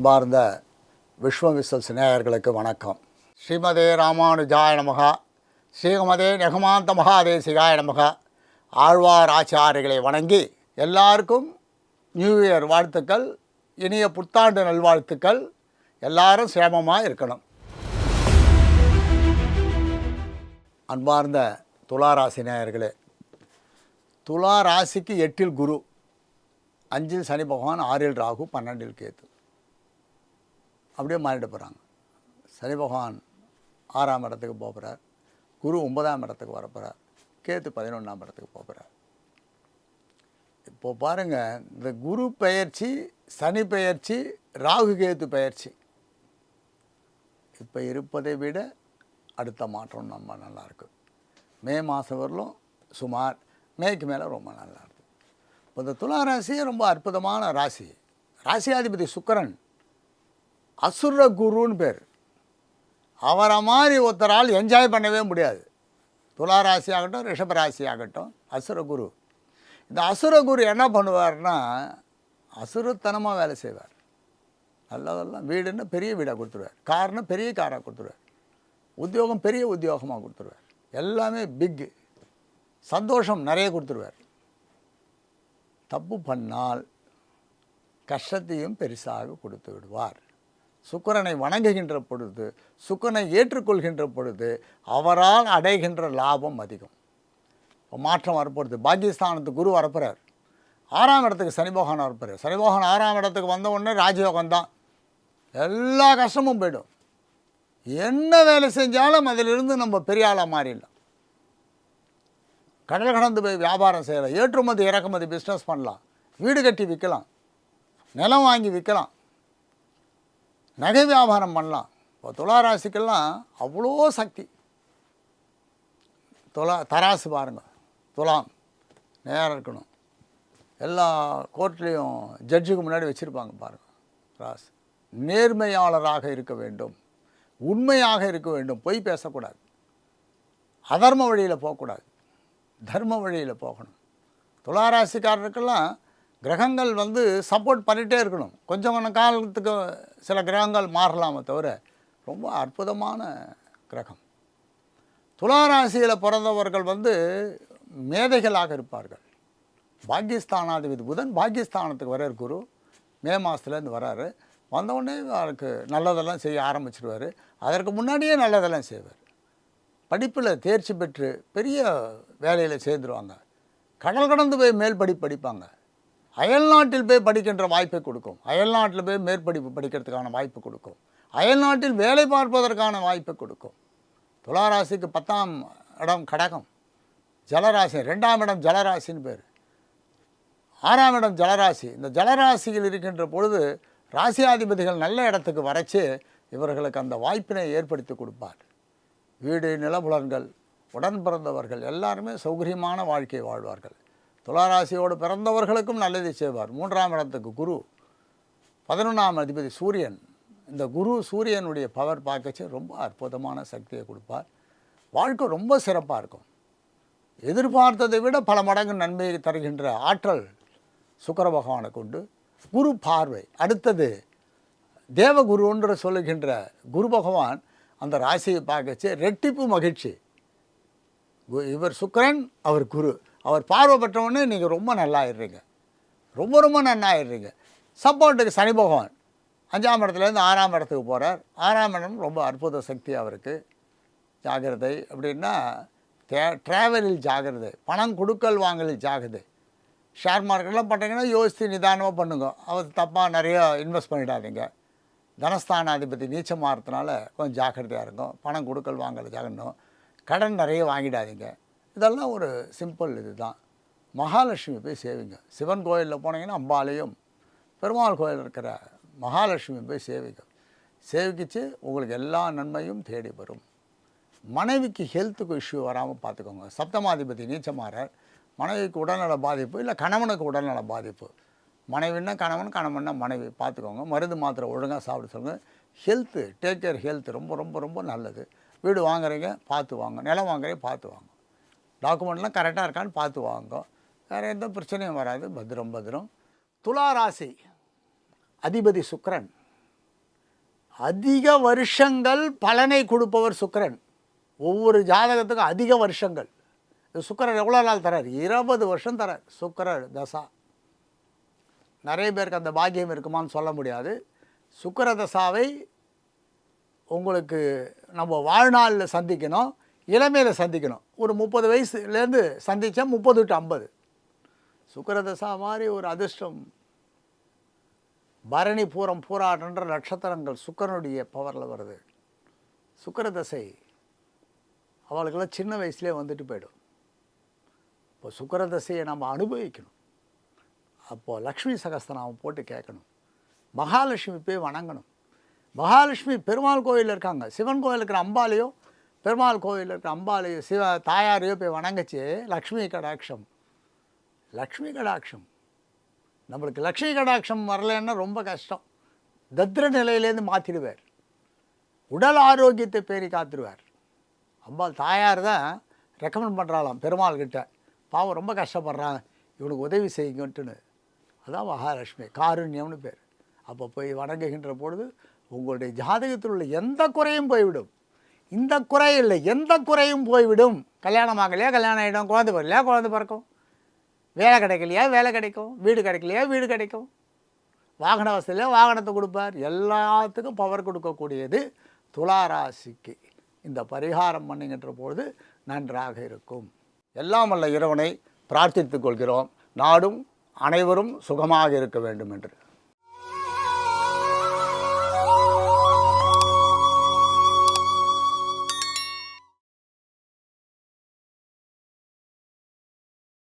அன்பார்ந்த விஸ்வமிஸ்வல் சிநேகர்களுக்கு வணக்கம். ஸ்ரீமதே ராமானுஜாய நமகா. ஸ்ரீமதே நெகமாந்த மகாதேசிகாய நமகா. ஆழ்வார் ஆச்சாரிகளை வணங்கி எல்லாருக்கும் நியூ இயர் வாழ்த்துக்கள் இனிய புத்தாண்டு நல்வாழ்த்துக்கள். எல்லாரும் சேமமாக இருக்கணும். அன்பார்ந்த துளாராசி நேயர்களே துலா ராசிக்கு எட்டில் குரு அஞ்சில் சனி பகவான் ஆறில் ராகு பன்னெண்டில் கேத்து. அப்படியே மாறிட போகிறாங்க சனி பகவான் ஆறாம் இடத்துக்கு போகிறார் குரு ஒன்பதாம் இடத்துக்கு வரப்போகிறார் கேத்து பதினொன்றாம் இடத்துக்கு போகிறார் இப்போ பாருங்கள் இந்த குரு பெயர்ச்சி சனி பெயர்ச்சி ராகு கேத்து பெயர்ச்சி. இப்போ இருப்பதை விட அடுத்த மாற்றம் நம்ம நல்லாயிருக்கு மே மாதம் வரலும் சுமார் மேக்கு மேலே ரொம்ப நல்லா இப்போ இந்த துலா ராசி ரொம்ப அற்புதமான ராசி. ராசியாதிபதி சுக்கரன். அசுர குருன்னு பேர். அவரை மாதிரி ஒருத்தரால் என்ஜாய் பண்ணவே முடியாது. துலா ராசி ஆகட்டும் ராசி ஆகட்டும் அசுர குரு. இந்த அசுர குரு என்ன பண்ணுவார்னா அசுரத்தனமாக வேலை செய்வார். நல்லதெல்லாம் வீடுன்னா பெரிய வீடாக கொடுத்துருவார். கார்னா பெரிய காராக கொடுத்துருவார். உத்தியோகம் பெரிய உத்தியோகமாக கொடுத்துருவார். எல்லாமே பிக்கு சந்தோஷம் நிறைய கொடுத்துருவார். தப்பு பண்ணால் கஷ்டத்தையும் பெருசாக கொடுத்து விடுவார். சுக்கரனை வணங்குகின்ற பொழுது சுக்கரனை ஏற்றுக்கொள்கின்ற பொழுது அவரால் அடைகின்ற லாபம் அதிகம். இப்போ மாற்றம் வரப்போகிறது பாக்கியஸ்தானத்துக்கு குரு வரப்புறார். ஆறாம் இடத்துக்கு சனிபோகன் பகவான் சனிபோகன் ஆறாம் இடத்துக்கு வந்த உடனே ராஜயோகம் தான். எல்லா கஷ்டமும் போயிடும். என்ன வேலை செஞ்சாலும் அதிலிருந்து நம்ம பெரிய ஆளாக மாறிடலாம். கடல் கடந்து போய் வியாபாரம் செய்யலாம். ஏற்றுமதி இறக்குமதி பிஸ்னஸ் பண்ணலாம். வீடு கட்டி விற்கலாம். நிலம் வாங்கி விற்கலாம். நகை வியாபாரம் பண்ணலாம். இப்போ துளாராசிக்கெல்லாம் அவ்வளோ சக்தி. துலா தராசு பாருங்கள் துலாம் நேரம் இருக்கணும். எல்லா கோர்ட்லேயும் ஜட்ஜுக்கு முன்னாடி வச்சுருப்பாங்க பாருங்கள் ராசு. நேர்மையாளராக இருக்க வேண்டும். உண்மையாக இருக்க வேண்டும். பொய் பேசக்கூடாது. அதர்ம வழியில் போகக்கூடாது. தர்ம வழியில் போகணும். துளாராசிக்காரருக்கெல்லாம் கிரகங்கள் வந்து சப்போர்ட் பண்ணிகிட்டே இருக்கணும். கொஞ்சம் கொஞ்சம் காலத்துக்கு சில கிரகங்கள் மாறலாமே தவிர ரொம்ப அற்புதமான கிரகம். துளாராசியில் பிறந்தவர்கள் வந்து மேதைகளாக இருப்பார்கள். பாகிஸ்தானாதிபதி புதன் பாகிஸ்தானத்துக்கு வர்றார் குரு. மே மாதத்துலேருந்து வராரு வந்தவுடனே அவருக்கு நல்லதெல்லாம் செய்ய ஆரம்பிச்சிருவார். அதற்கு முன்னாடியே நல்லதெல்லாம் செய்வார். படிப்பில் தேர்ச்சி பெற்று பெரிய வேலையில் சேர்ந்துருவாங்க. கடல் கடந்து போய் மேல் படிப்பு படிப்பாங்க. அயல்நாட்டில் போய் படிக்கின்ற வாய்ப்பை கொடுக்கும். அயல்நாட்டில் போய் மேற்படிப்பு படிக்கிறதுக்கான வாய்ப்பு கொடுக்கும். அயல்நாட்டில் வேலை பார்ப்பதற்கான வாய்ப்பை கொடுக்கும். துளாராசிக்கு பத்தாம் இடம் கடகம். ஜலராசி ரெண்டாம் இடம் ஜலராசின்னு பேர். ஆறாம் இடம் ஜலராசி. இந்த ஜலராசியில் இருக்கின்ற பொழுது ராசியாதிபதிகள் நல்ல இடத்துக்கு வரைச்சு இவர்களுக்கு அந்த வாய்ப்பினை ஏற்படுத்தி கொடுப்பார். வீடு நிலபுலன்கள் உடன் பிறந்தவர்கள் எல்லாருமே சௌகரியமான வாழ்க்கை வாழ்வார்கள். துளாராசியோடு பிறந்தவர்களுக்கும் நல்லதை செய்வார். மூன்றாம் இடத்துக்கு குரு. பதினொன்றாம் அதிபதி சூரியன். இந்த குரு சூரியனுடைய பவர் பார்க்கச்சு ரொம்ப அற்புதமான சக்தியை கொடுப்பார். வாழ்க்கை ரொம்ப சிறப்பாக இருக்கும். எதிர்பார்த்ததை விட பல மடங்கு நன்மையை தருகின்ற ஆற்றல் சுக்கர பகவானை கொண்டு குரு பார்வை. அடுத்தது தேவகுருன்ற சொல்லுகின்ற குரு பகவான் அந்த ராசியை பார்க்கச்சு ரெட்டிப்பு மகிழ்ச்சி. கு- இவர் சுக்கரன் அவர் குரு. அவர் பார்வை பெற்றவொடனே நீங்கள் ரொம்ப நல்லா ஆயிடுறீங்க ரொம்ப ரொம்ப நல்லா ஆயிடுறீங்க சப்போர்ட்டுக்கு சனி பகவான். அஞ்சாம் இடத்துலேருந்து ஆறாம் இடத்துக்கு போகிறார் ஆறாம் இடம் ரொம்ப அற்புத சக்தி அவருக்கு. ஜாகிரதை அப்படின்னா தே ட்ராவலில் ஜாகிரதை. பணம் கொடுக்கல் வாங்கலில் ஜாகிரதை. ஷேர் மார்க்கெட்லாம் பண்ணுறீங்கன்னா யோசித்து நிதானமாக பண்ணுங்க. அவர் தப்பாக நிறையா இன்வெஸ்ட் பண்ணிடாதீங்க. தனஸ்தானாதிபதி நீச்சம் மாறுறதுனால கொஞ்சம் ஜாக்கிரதையாக இருக்கும் பணம் கொடுக்கல் வாங்கலை ஜாகணும் கடன் நிறைய வாங்கிடாதீங்க. இதெல்லாம் ஒரு சிம்பிள் இதுதான். மகாலட்சுமி போய் சேவிங்க. சிவன் கோயிலில் போனீங்கன்னா அம்பாலையும் பெருமாள் கோயில் இருக்கிற மகாலட்சுமி போய் சேவிங்க. சேவிக்கிச்சு உங்களுக்கு எல்லா நன்மையும் தேடி வரும். மனைவிக்கு ஹெல்த்துக்கு இஷ்யூ வராமல் பார்த்துக்கோங்க. சப்தமாதிபதி நீச்சமாரர் மனைவிக்கு உடல்நல பாதிப்பு இல்லை கணவனுக்கு உடல்நல பாதிப்பு. மனைவின்னா கணவன் கணவன்னா மனைவி. பார்த்துக்கோங்க. மருந்து மாத்திரை ஒழுங்காக சாப்பிட சொல்லுங்கள் ஹெல்த்து டேக் கேர் ஹெல்த் ரொம்ப ரொம்ப ரொம்ப நல்லது. வீடு வாங்குறீங்க பார்த்து வாங்க. நிலம் வாங்குறீங்க பார்த்து வாங்க. டாக்குமெண்ட்லாம் கரெக்டாக இருக்கான்னு பார்த்து வாங்க. வேறு எந்த பிரச்சனையும் வராது. பத்திரம் பத்திரம். துலா ராசி. அதிபதி சுக்ரன் அதிக வருஷங்கள் பலனை கொடுப்பவர் சுக்ரன் ஒவ்வொரு ஜாதகத்துக்கும் அதிக வருஷங்கள். இந்த எவ்வளோ நாள் தரார்? இருபது வருஷம் தரார். சுக்கரர் தசா. நிறைய பேருக்கு அந்த பாக்கியம் இருக்குமான்னு சொல்ல முடியாது. சுக்கர தசாவை உங்களுக்கு நம்ம வாழ்நாளில் சந்திக்கணும். இளமையில் சந்திக்கணும். ஒரு முப்பது வயசுலேருந்து சந்தித்தா முப்பது டு ஐம்பது. சுக்கரதசா மாதிரி ஒரு அதிர்ஷ்டம். பரணி பூரம் பூராடன்ற நட்சத்திரங்கள் சுக்கரனுடைய பவரில் வருது. சுக்கரதசை அவளுக்கெல்லாம் சின்ன வயசுலேயே வந்துட்டு போயிடும். இப்போ சுக்கரதசையை நம்ம அனுபவிக்கணும். அப்போது லக்ஷ்மி சகஸ்திரநாமம் போட்டு கேட்கணும். மகாலட்சுமி போய் வணங்கணும். மகாலட்சுமி பெருமாள் கோயிலில் இருக்காங்க. சிவன் கோயில் இருக்கிற அம்பாலேயோ பெருமாள் கோவிலில் இருக்கிற அம்பாலையோ சிவ தாயாரையோ போய் வணங்கச்சு லக்ஷ்மி கடாட்சம். லக்ஷ்மி கடாட்சம். நம்மளுக்கு லக்ஷ்மி கடாட்சம் வரலைன்னா ரொம்ப கஷ்டம். தத்ர நிலையிலேருந்து மாற்றிடுவார் உடல் ஆரோக்கியத்தை பேரி காத்துருவார் அம்பாள் தாயார் தான் ரெக்கமெண்ட் பண்ணுறாளாம் பெருமாள் கிட்ட பாவம் ரொம்ப கஷ்டப்படுறான் இவனுக்கு உதவி செய்யுங்கன்ட்டுன்னு. அதான் மகாலட்சுமி காருண்யம்னு பேர். அப்போ போய் வணங்குகின்ற பொழுது உங்களுடைய ஜாதகத்தில் உள்ள எந்த குறையும் போய்விடும். இந்த குறை இல்லை எந்த குறையும் போய்விடும். கல்யாணம் ஆகலையா கல்யாணம் ஆகிடும் குழந்தை பிறலையா குழந்தை பிறக்கும்? வேலை கிடைக்கலையா வேலை கிடைக்கும்? வீடு கிடைக்கலையா வீடு கிடைக்கும்? வாகன வசதியில வாகனத்தை கொடுப்பார். எல்லாத்துக்கும் பவர் கொடுக்கக்கூடியது துளாராசிக்கு. இந்த பரிகாரம் பண்ணுகின்ற பொழுது நன்றாக இருக்கும். எல்லாம் வல்ல இறைவனை பிரார்த்தித்துக் கொள்கிறோம். நாடும் அனைவரும் சுகமாக இருக்க வேண்டும் என்று.